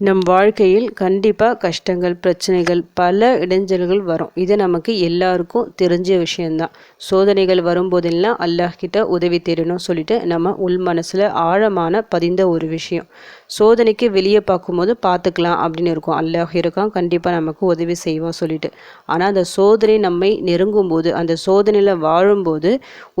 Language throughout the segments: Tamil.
நம் வாழ்க்கையில் கண்டிப்பாக கஷ்டங்கள் பிரச்சனைகள் பல இடைஞ்சல்கள் வரும். இது நமக்கு எல்லாருக்கும் தெரிஞ்ச விஷயந்தான் சோதனைகள் வரும்போதெல்லாம் அல்லாஹ்கிட்ட உதவி தேடணும் சொல்லிட்டு நம்ம உள் மனசில் ஆழமான பதிந்த ஒரு விஷயம். சோதனைக்கு வெளியே பார்க்கும்போது பார்த்துக்கலாம் அப்படின்னு இருக்கும். அல்லாஹ் இருக்கான் கண்டிப்பாக நமக்கு உதவி செய்வோம் சொல்லிட்டு. ஆனால் அந்த சோதனை நம்மை நெருங்கும் போது அந்த சோதனையில் வாழும்போது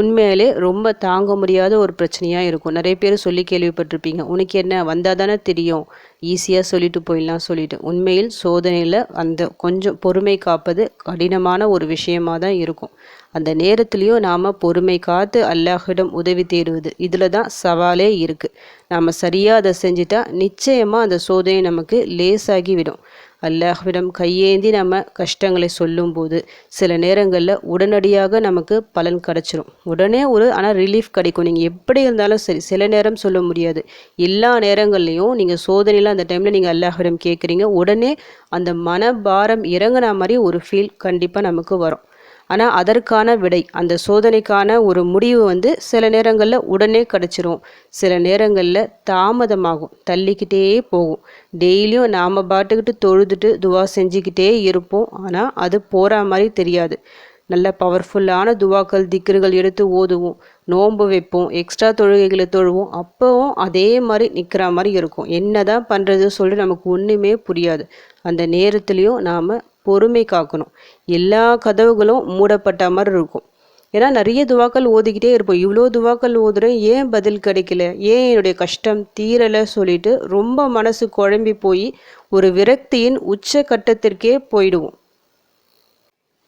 உண்மையிலே ரொம்ப தாங்க முடியாத ஒரு பிரச்சனையாக இருக்கும். நிறைய பேர் சொல்லி கேள்விப்பட்டிருப்பீங்க. உனக்கு என்ன வந்தால் தானே தெரியும். ஈஸியாக சொல்லிட்டு போயிடலாம் சொல்லிட்டு. உண்மையில் சோதனையில் அந்த கொஞ்சம் பொறுமை காப்பது கடினமான ஒரு விஷயமாக தான் இருக்கும். அந்த நேரத்துலேயும் நாம் பொறுமை காத்து அல்லாஹிடம் உதவி தேடுவது இதில் தான் சவாலே இருக்குது நாம் சரியாக அதை செஞ்சிட்டா நிச்சயமாக அந்த சோதனை நமக்கு லேசாகி விடும். அல்லாஹ்விடம் கையேந்தி நம்ம கஷ்டங்களை சொல்லும்போது சில நேரங்களில் உடனடியாக நமக்கு பலன் கிடச்சிரும். உடனே ஒரு ஆனால் ரிலீஃப் கிடைக்கும். நீங்கள் எப்படி இருந்தாலும் சரி சில நேரம் சொல்ல முடியாது. எல்லா நேரங்கள்லையும் நீங்கள் சோதனையில் அந்த டைமில் நீங்கள் அல்லாஹ்விடம் கேட்குறீங்க உடனே அந்த மனபாரம் இறங்கின மாதிரி ஒரு ஃபீல் கண்டிப்பாக நமக்கு வரும். ஆனால் அதற்கான விடை அந்த சோதனைக்கான ஒரு முடிவு வந்து சில நேரங்களில் உடனே கிடச்சிரும். சில நேரங்களில் தாமதமாகும் தள்ளிக்கிட்டே போகும். டெய்லியும் நாம் பாட்டுக்கிட்டு தொழுதுட்டு துவா செஞ்சுக்கிட்டே இருப்போம். ஆனால் அது போகிற மாதிரி தெரியாது. நல்ல பவர்ஃபுல்லான துவாக்கள் திக்கர்கள் எடுத்து ஓதுவோம். நோன்பு வைப்போம் எக்ஸ்ட்ரா தொழுகைகளை தொழுவோம். அப்போவும் அதே மாதிரி நிற்கிற மாதிரி இருக்கும். என்ன தான் பண்ணுறது சொல்லிட்டு நமக்கு ஒன்றுமே புரியாது. அந்த நேரத்துலையும் நாம் பொறுமை காக்கணும். எல்லா கதவுகளும் மூடப்பட்ட மாதிரி இருக்கும். ஏன்னா நிறைய துவாக்கள் ஓதிக்கிட்டே இருப்போம். இவ்வளோ துவாக்கள் ஓதுறேன் ஏன் பதில் கிடைக்கல? ஏன் என்னுடைய கஷ்டம் தீரலை சொல்லிட்டு ரொம்ப மனசு குழம்பி போய் ஒரு விரக்தியின் உச்ச கட்டத்திற்கே போயிடுவோம்.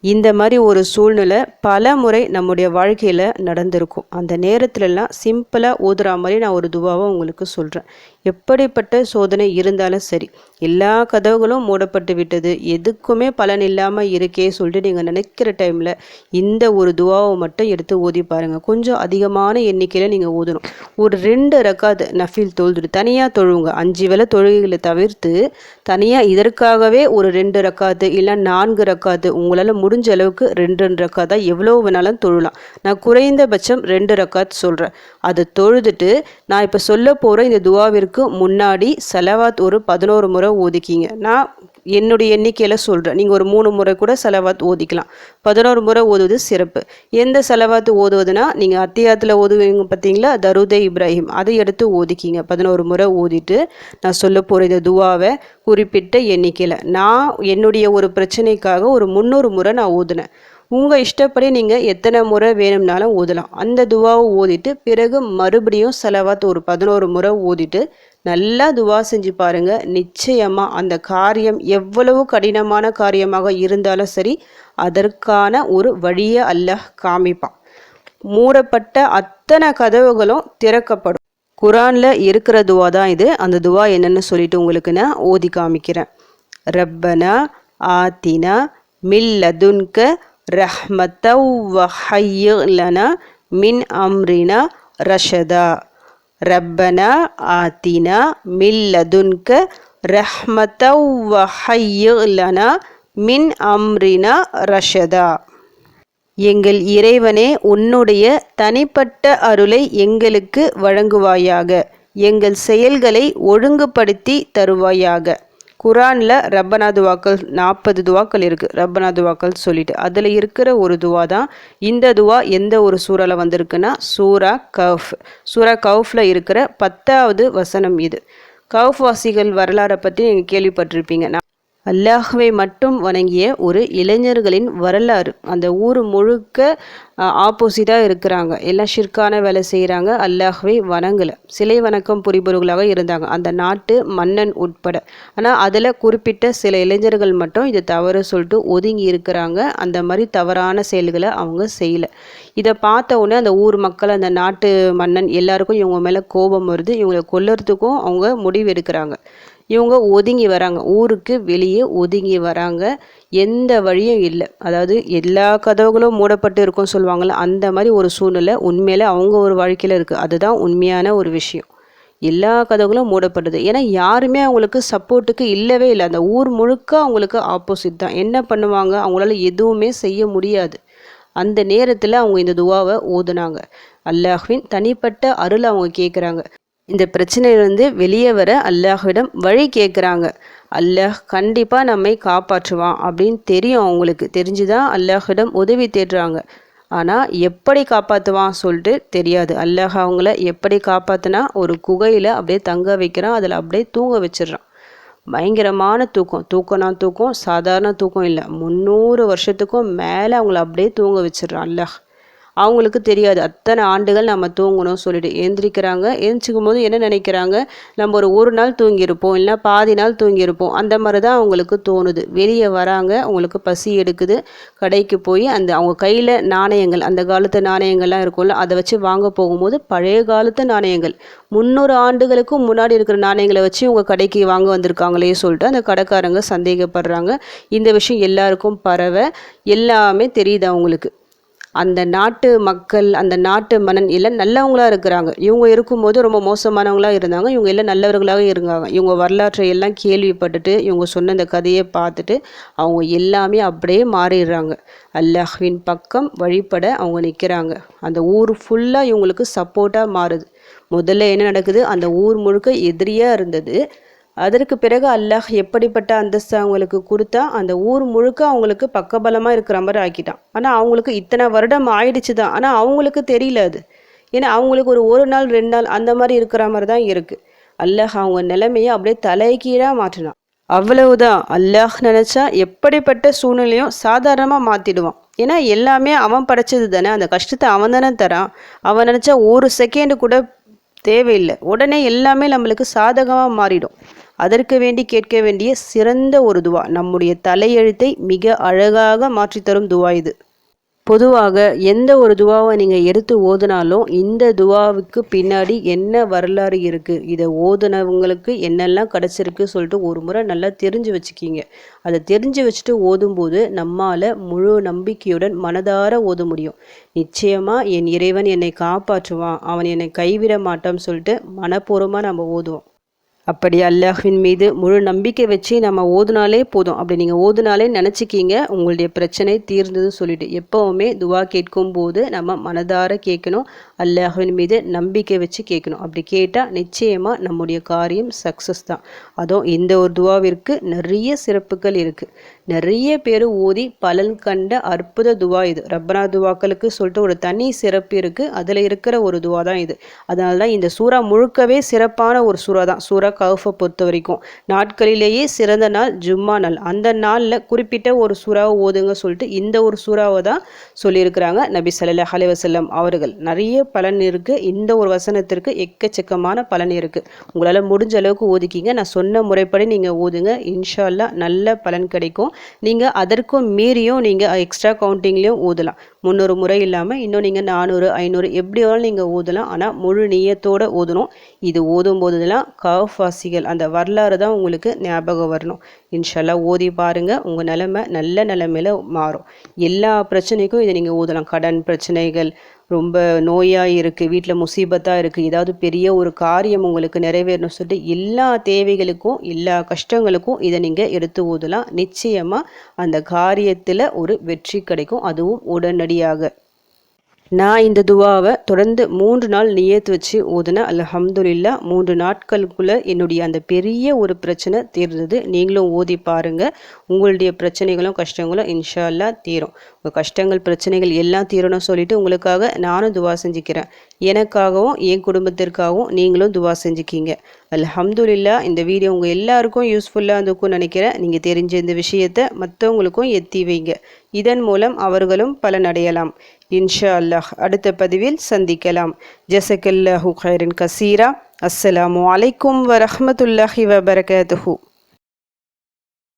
இந்த மாதிரி ஒரு சூழ்நிலை பல முறை நம்முடைய வாழ்க்கையில் நடந்திருக்கும். அந்த நேரத்துலலாம் சிம்பிளாக ஓதுற மாதிரி நான் ஒரு துவாவை உங்களுக்கு சொல்கிறேன் எப்படிப்பட்ட சோதனை இருந்தாலும் சரி எல்லா கதவுகளும் மூடப்பட்டு விட்டது. எதுக்குமே பலன் இல்லாமல் இருக்கே சொல்லிட்டு நீங்கள் நினைக்கிற டைமில் இந்த ஒரு துவாவை மட்டும் எடுத்து ஓதி பாருங்கள் கொஞ்சம் அதிகமான எண்ணிக்கையில் நீங்கள் ஓதணும். ஒரு ரெண்டு ரக்காது நஃபீல் தொழுது தனியாக தொழுவுங்க. அஞ்சு வேலை தொழுகைகளை தவிர்த்து தனியாக இதற்காகவே ஒரு ரெண்டு ரக்காது இல்லை நான்கு ரக்காது உங்களால் முடிஞ்ச அளவுக்கு ரெண்டு ரெண்டு ரக்காதா எவ்வளோ வேணாலும் தொழலாம். நான் குறைந்தபட்சம் ரெண்டு ரக்காத் சொல்கிறேன் அதை தொழுதுட்டு நான் இப்போ சொல்ல போகிற இந்த துவாவிற்கு முன்னாடி செலவாத் ஒரு பதினோரு முறை ஓதிக்கிங்க நான் என்னுடைய எண்ணிக்கையில் சொல்கிறேன் நீங்கள் ஒரு மூணு முறை கூட செலவாத் ஓதிக்கலாம் பதினோரு முறை ஓதுவது சிறப்பு. எந்த செலவாத்து ஓதுவதுனா நீங்கள் அத்தியாயத்தில் ஓதுவீங்க பார்த்தீங்களா தருதே இப்ராஹிம். அதை எடுத்து ஓதிக்கிங்க பதினோரு முறை ஓதிட்டு நான் சொல்ல போகிற இந்த துவாவை குறிப்பிட்ட எண்ணிக்கையில். நான் என்னுடைய ஒரு பிரச்சனைக்காக ஒரு முந்நூறு முறை நான் ஓதுனேன். உங்கள் இஷ்டப்படி நீங்கள் எத்தனை முறை வேணும்னாலும் ஓதலாம் அந்த துவாவை ஓதிட்டு பிறகு மறுபடியும் செலவாத்து ஒரு பதினோரு முறை ஓதிட்டு நல்லா துவா செஞ்சு பாருங்கள் நிச்சயமாக அந்த காரியம் எவ்வளவு கடினமான காரியமாக இருந்தாலும் சரி அதற்கான ஒரு வழியை அல்லாஹ் காமிப்பான். மூடப்பட்ட அத்தனை கதவுகளும் திறக்கப்படும். குரானில் இருக்கிற துவா தான் இது. அந்த துவா என்னென்னு சொல்லிட்டு உங்களுக்கு நான் ஓதி காமிக்கிறேன். ரப்பனா ஆத்தினா மில்லதுன்க ரஹ்மத்தவ் வஹைய லனா மின் அம்ரினா ரஷதா ரப்பனா ஆத்தினா மில்லதுன்க ரஹ்மத்தவ் வஹைய லனா மின் அம்ரினா ரஷதா எங்கள் இறைவனே உன்னுடைய தனிப்பட்ட அருளை எங்களுக்கு வழங்குவாயாக. எங்கள் செயல்களை ஒழுங்குபடுத்தி தருவாயாக. குரானில் ரப்பனா துவாக்கள் நாற்பது துவாக்கள் இருக்குது ரப்பனா துவாக்கள் சொல்லிட்டு. அதில் இருக்கிற ஒரு துவா தான் இந்த துவா எந்த ஒரு சூறாவில் வந்திருக்குன்னா சூரா கவுஃப். சூரா கவுஃபில் இருக்கிற பத்தாவது வசனம் இது. கவுஃப் வாசிகள் வரலாறை பற்றி நீங்கள் கேள்விப்பட்டிருப்பீங்க. நான் அல்லாஹுவை மட்டும் வணங்கிய ஒரு இளைஞர்களின் வரலாறு. அந்த ஊர் முழுக்க ஆப்போசிட்டாக இருக்கிறாங்க. எல்லாம் ஷிர்கான வேலை செய்கிறாங்க அல்லாஹுவை வணங்கலை. சிலை வணக்கம் புரிபவர்களாக இருந்தாங்க. அந்த நாட்டு மன்னன் உட்பட. ஆனால் அதில் குறிப்பிட்ட சில இளைஞர்கள் மட்டும் இதை தவறு சொல்லிட்டு ஒதுங்கி இருக்கிறாங்க. அந்த மாதிரி தவறான செயல்களை அவங்க செய்யலை. இதை பார்த்த உடனே அந்த ஊர் மக்கள் அந்த நாட்டு மன்னன் எல்லாருக்கும் இவங்க மேலே கோபம் வருது. இவங்களை கொல்லறதுக்கும் அவங்க முடிவு எடுக்கிறாங்க. இவங்க ஒதுங்கி வராங்க. ஊருக்கு வெளியே ஒதுங்கி வராங்க. எந்த வழியும் இல்லை. அதாவது எல்லா கதவுகளும் மூடப்பட்டு இருக்கும்னு சொல்லுவாங்கள்ல அந்த மாதிரி ஒரு சூழ்நிலை உண்மையில் அவங்க ஒரு வாழ்க்கையில் இருக்குது அதுதான் உண்மையான ஒரு விஷயம். எல்லா கதவுகளும் மூடப்படுது ஏன்னா யாருமே அவங்களுக்கு சப்போர்ட்டுக்கு இல்லவே இல்லை. அந்த ஊர் முழுக்க அவங்களுக்கு ஆப்போசிட் தான். என்ன பண்ணுவாங்க? அவங்களால எதுவுமே செய்ய முடியாது. அந்த நேரத்தில் அவங்க இந்த துவாவை ஓதுனாங்க. அல்லாஹ்வின் தனிப்பட்ட அருள் அவங்க கேட்குறாங்க இந்த பிரச்சனையிலிருந்து வெளியே வர அல்லாஹ்விடம் வழி கேட்குறாங்க அல்லாஹ் கண்டிப்பாக நம்மை காப்பாற்றுவான் அப்படின்னு தெரியும் அவங்களுக்கு. தெரிஞ்சு தான் அல்லாஹிடம் உதவி தேடுறாங்க. ஆனால் எப்படி காப்பாற்றுவான் சொல்லிட்டு தெரியாது. அல்லாஹ் அவங்கள எப்படி காப்பாற்றினா ஒரு குகையில் அப்படியே தங்க வைக்கிறான் அதில் அப்படியே தூங்க வச்சிடுறான். பயங்கரமான தூக்கம். தூக்கம்னா தூக்கம் சாதாரண தூக்கம் இல்லை. முந்நூறு வருஷத்துக்கும் மேலே அவங்கள அப்படியே தூங்க வச்சிடுறான் அல்லாஹ். அவங்களுக்கு தெரியாது. அத்தனை ஆண்டுகள் நம்ம தூங்கணும் சொல்லிட்டு எழுந்திரிக்கிறாங்க எழுந்திரிக்கும் போது என்ன நினைக்கிறாங்க? நம்ம ஒரு ஒரு நாள் தூங்கியிருப்போம் இல்லைனா பாதி நாள் தூங்கியிருப்போம். அந்த மாதிரி தான் அவங்களுக்கு தோணுது. வெளியே வராங்க அவங்களுக்கு பசி எடுக்குது. கடைக்கு போய் அந்த அவங்க கையில் நாணயங்கள் அந்த காலத்து நாணயங்கள்லாம் இருக்கும்ல அதை வச்சு வாங்க போகும்போது பழைய காலத்து நாணயங்கள். முந்நூறு ஆண்டுகளுக்கும் முன்னாடி இருக்கிற நாணயங்களை வச்சு உங்கள் கடைக்கு வாங்க வந்திருக்காங்களே சொல்லிட்டு அந்த கடைக்காரங்க சந்தேகப்படுறாங்க. இந்த விஷயம் எல்லாருக்கும் பரவ எல்லாமே தெரியுது அவங்களுக்கு. அந்த நாட்டு மக்கள் அந்த நாட்டு மன்னன் எல்லாம் நல்லவங்களாக இருக்கிறாங்க. இவங்க இருக்கும்போது ரொம்ப மோசமானவங்களாக இருந்தாங்க. இவங்க எல்லாம் நல்லவர்களாக இருந்தாங்க. இவங்க வரலாற்றை எல்லாம் கேள்விப்பட்டுட்டு இவங்க சொன்ன இந்த கதையை பார்த்துட்டு அவங்க எல்லாமே அப்படியே மாறிடுறாங்க. அல்லாஹ்வின் பக்கம் வழிபட அவங்க நிற்கிறாங்க. அந்த ஊர் ஃபுல்லாக இவங்களுக்கு சப்போர்ட்டாக மாறுது. முதல்ல என்ன நடக்குது? அந்த ஊர் முழுக்க எதிரியாக இருந்தது. அதற்கு பிறகு அல்லாஹ் எப்படிப்பட்ட அந்தஸ்து அவங்களுக்கு கொடுத்தா அந்த ஊர் முழுக்க அவங்களுக்கு பக்கபலமாக இருக்கிற மாதிரி ஆக்கிட்டான். ஆனால் அவங்களுக்கு இத்தனை வருடம் ஆயிடுச்சு தான் ஆனால் அவங்களுக்கு தெரியல அது. ஏன்னா அவங்களுக்கு ஒரு ஒரு நாள் ரெண்டு நாள் அந்த மாதிரி இருக்கிற மாதிரி தான் இருக்குது அல்லாஹ் அவங்க நிலைமையை அப்படியே தலைகீழாக மாற்றினான். அவ்வளவுதான். அல்லாஹ் நினச்சா எப்படிப்பட்ட சூழ்நிலையும் சாதாரணமாக மாற்றிடுவான் ஏன்னா எல்லாமே அவன் படைச்சது தானே. அந்த கஷ்டத்தை அவன் தானே தரான். அவன் நினச்சா ஒரு செகண்டு கூட தேவையில்லை. உடனே எல்லாமே நம்மளுக்கு சாதகமாக மாறிடும். அதற்கு வேண்டி கேட்க வேண்டிய சிறந்த ஒரு துவா நம்முடைய தலையெழுத்தை மிக அழகாக மாற்றித்தரும் துவா இது. பொதுவாக எந்த ஒரு துவாவை நீங்கள் எடுத்து ஓதுனாலும் இந்த துவாவுக்கு பின்னாடி என்ன வரலாறு இருக்குது இதை ஓதுனவங்களுக்கு என்னெல்லாம் கிடச்சிருக்கு சொல்லிட்டு ஒரு முறை நல்லா தெரிஞ்சு வச்சுக்கிங்க. அதை தெரிஞ்சு வச்சுட்டு ஓதும்போது நம்மால் முழு நம்பிக்கையுடன் மனதார ஓத முடியும். நிச்சயமாக என் இறைவன் என்னை காப்பாற்றுவான் அவன் என்னை கைவிட மாட்டான்னு சொல்லிட்டு மனப்பூர்வமாக நம்ம ஓதுவோம். அப்படி அல்லாஹின் மீது முழு நம்பிக்கை வச்சு நம்ம ஓதுனாலே போதும். அப்படி நீங்கள் ஓதுனாலே நினச்சிக்கிங்க உங்களுடைய பிரச்சனை தீர்ந்தது சொல்லிட்டு எப்போவுமே துவா கேட்கும் போது நம்ம மனதார கேட்கணும். அல்லாஹுவின் மீது நம்பிக்கை வச்சு கேட்கணும். அப்படி கேட்டால் நிச்சயமாக நம்முடைய காரியம் சக்ஸஸ் தான். அதுவும் இந்த ஒரு துவாவிற்கு நிறைய சிறப்புகள் இருக்குது நிறைய பேர் ஓதி பலன் கண்ட அற்புத துவா இது. ரப்பனா துவாக்களுக்கு சொல்லிட்டு ஒரு தனி சிறப்பு இருக்குது அதில் இருக்கிற ஒரு துவா தான் இது. அதனால தான் இந்த சூறா முழுக்கவே சிறப்பான ஒரு சூறா தான். சூறா கவுஃபை பொறுத்த வரைக்கும். நாட்களிலேயே சிறந்த நாள் ஜும்மா நாள். அந்த நாளில் குறிப்பிட்ட ஒரு சூறாவை ஓதுங்க சொல்லிட்டு இந்த ஒரு சூறாவை தான் சொல்லியிருக்கிறாங்க நபி சல்லா அலைவசல்லம் அவர்கள். நிறைய பலன் இருக்குது இந்த ஒரு வசனத்திற்கு எக்கச்சக்கமான பலன் இருக்குது உங்களால் முடிஞ்ச அளவுக்கு ஓதிக்கிங்க நான் சொன்ன முறைப்படி நீங்கள் ஓதுங்க. இன்ஷால்லா நல்ல பலன் கிடைக்கும். நீங்கள் அதற்கும் மீறியும் நீங்கள் எக்ஸ்ட்ரா கவுண்டிங்லேயும் ஊதலாம் முந்நூறு முறை இல்லாமல் இன்னும் நீங்கள் நானூறு ஐநூறு எப்படி வேணாலும் நீங்கள் ஊதலாம். ஆனால் முழு நீயத்தோடு ஊதணும். இது ஓதும் போதுலாம் கவாசிகள் அந்த வரலாறு தான் உங்களுக்கு ஞாபகம் வரணும். இன்ஷால்லா ஓதி பாருங்கள் உங்கள் நிலமை நல்ல நிலமையில மாறும். எல்லா பிரச்சனைக்கும் இதை நீங்கள் ஊதலாம். கடன் பிரச்சனைகள் ரொம்ப நோயாக இருக்குது வீட்டில் முசீபத்தாக இருக்குது ஏதாவது பெரிய ஒரு காரியம் உங்களுக்கு நிறைவேறணும் சொல்லிட்டு எல்லா தேவைகளுக்கும் எல்லா கஷ்டங்களுக்கும் இதை நீங்கள் எடுத்து ஊதலாம். நிச்சயமாக அந்த காரியத்தில் ஒரு வெற்றி கிடைக்கும். அதுவும் உடனடி படியாக நான் இந்த துவாவை தொடர்ந்து மூன்று நாள் நியத்து வச்சு ஓதுன அலஹம்துல்லா மூன்று நாட்களுக்குள்ளே என்னுடைய அந்த பெரிய ஒரு பிரச்சனை தீர்ந்தது. நீங்களும் ஓதி பாருங்கள் உங்களுடைய பிரச்சனைகளும் கஷ்டங்களும் இன்ஷா அல்லா தீரும். உங்கள் கஷ்டங்கள் பிரச்சனைகள் எல்லாம் தீரணும்னு சொல்லிட்டு உங்களுக்காக நானும் துவா செஞ்சுக்கிறேன். எனக்காகவும் என் குடும்பத்திற்காகவும் நீங்களும் துவா செஞ்சுக்கிங்க. அல்ஹம்துலில்லா இந்த வீடியோ உங்கள் எல்லாருக்கும் யூஸ்ஃபுல்லாக இருந்துக்கும் நினைக்கிறேன். நீங்கள் தெரிஞ்ச இந்த விஷயத்தை மற்றவங்களுக்கும் எத்தி வைங்க. இதன் மூலம் அவர்களும் பலனடையலாம். இன்ஷா அல்லாஹ் அடுத்த பதிவில் சந்திக்கலாம். ஜசக்கல்லாஹு ஹைரன் கசீரா. அஸ்ஸலாமு அலைக்கும் வரஹமத்துல்லாஹி வபரகாத்துஹூ.